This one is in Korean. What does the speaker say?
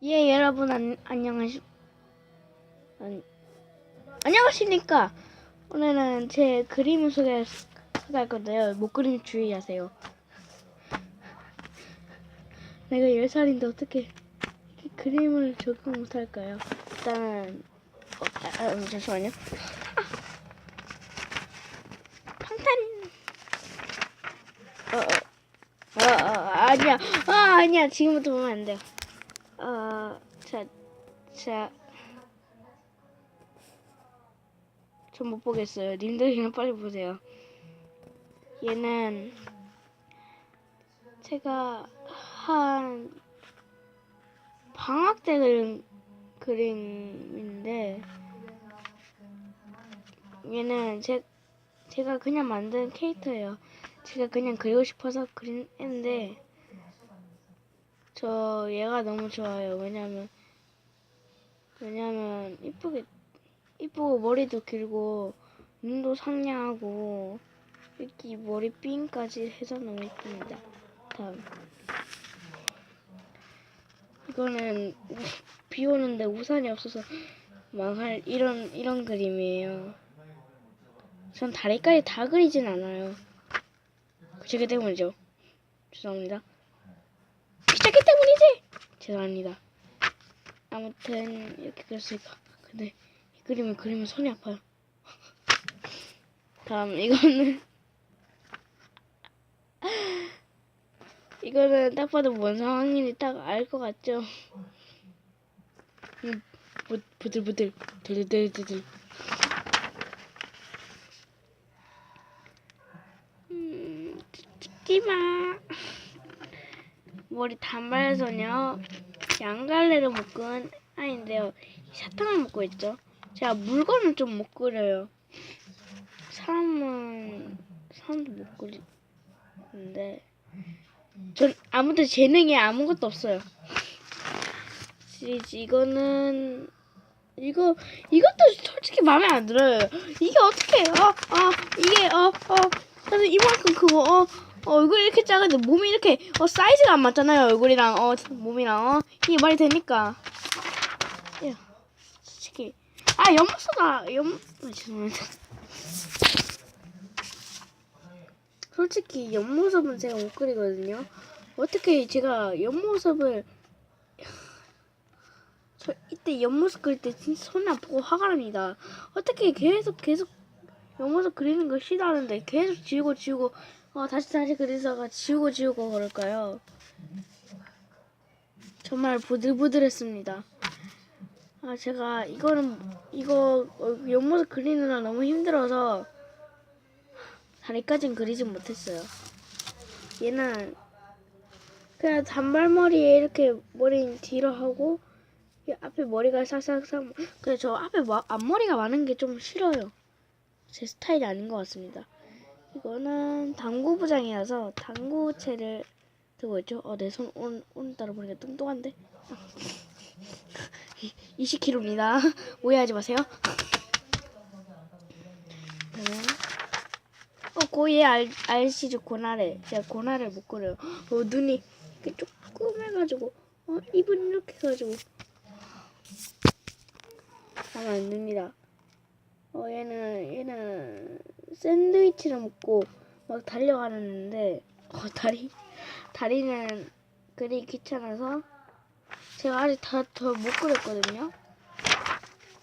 예, 여러분 안, 안녕하시 안, 안녕하십니까? 오늘은 제 그림을 소개, 소개할 건데요. 못 그림 주의하세요. 내가 10살인데 어떻게 그림을 적응 못할까요? 일단은 어, 아, 아, 잠시만요. 평탄 어, 어, 어, 어, 아니야. 아, 아니야. 지금부터 보면 안 돼요. 어, 자, 자. 전 못 보겠어요. 님들 그냥 빨리 보세요. 얘는 제가 한 방학 때 그린 그림인데 얘는 제 제가 그냥 만든 캐릭터예요. 제가 그냥 그리고 싶어서 그린 했는데 저 얘가 너무 좋아요. 왜냐면 이쁘게 이쁘고 머리도 길고 눈도 상냥하고 이렇게 머리 핀까지 해서 너무 이쁩니다. 다음 이거는 우- 비 오는데 우산이 없어서 망할 이런 이런 그림이에요. 전 다리까지 다 그리진 않아요. 그저기 때문이죠. 죄송합니다. 귀찮기 때문이지. 죄송합니다. 아무튼 이렇게 그렸으니까 근데 이 그림을 그리면 손이 아파요. 다음 이거는 이거는 딱 봐도 뭔 상황인지 딱 알 것 같죠? 음, 부, 부들부들 들들들들 음, 찍지마 머리 단발소녀 양갈래를 묶은 아인데요. 사탕을 먹고 있죠. 제가 물건은 좀못 그려요. 사람은 사람도 못 그리는데 전 아무튼 재능이 아무것도 없어요. 이거는 이거 이것도 솔직히 마음에 안 들어요. 이게 어떻게 어어 이게 어어. 나는 이만큼 크고 어 어, 얼굴이 이렇게 작은데 몸이 이렇게 어 사이즈가 안 맞잖아요 얼굴이랑 어 몸이랑 어. 이게 말이 되니까? 야 솔직히 아 옆모습아 옆 아, 죄송합니다. 솔직히 옆모습은 제가 못 그리거든요. 어떻게 제가 옆모습을 저 이때 옆모습 그릴 때 진짜 손이 아프고 화가 납니다. 어떻게 계속 계속 옆모습 그리는 거 싫어하는데 계속 지우고 지우고 어, 다시 다시 그리다가 지우고 지우고 그럴까요? 정말 부들부들했습니다. 아 제가 이거는 이거 어, 옆모습 그리느라 너무 힘들어서 다리까진 그리진 못했어요. 얘는 그냥 단발머리에 이렇게 머리 뒤로 하고 이 앞에 머리가 싹싹싹 근데 저 앞에 마- 앞머리가 많은 게 좀 싫어요. 제 스타일이 아닌 것 같습니다. 이거는 당구부장이라서 당구채를 들고 있죠. 어, 내 손 오늘따라 보니까 뚱뚱한데? 20kg입니다. 오해하지 마세요. 네. 어, 고얘 알, 알시죠, 고나래. 제가 고나래를 못 그려요. 어, 눈이 이렇게 조금 해가지고, 어, 입은 이렇게 해가지고. 하면 안 됩니다. 어, 얘는, 얘는 샌드위치를 먹고 막 달려가는데, 어, 다리, 다리는 그리 귀찮아서 제가 아직 다 더 못 그렸거든요.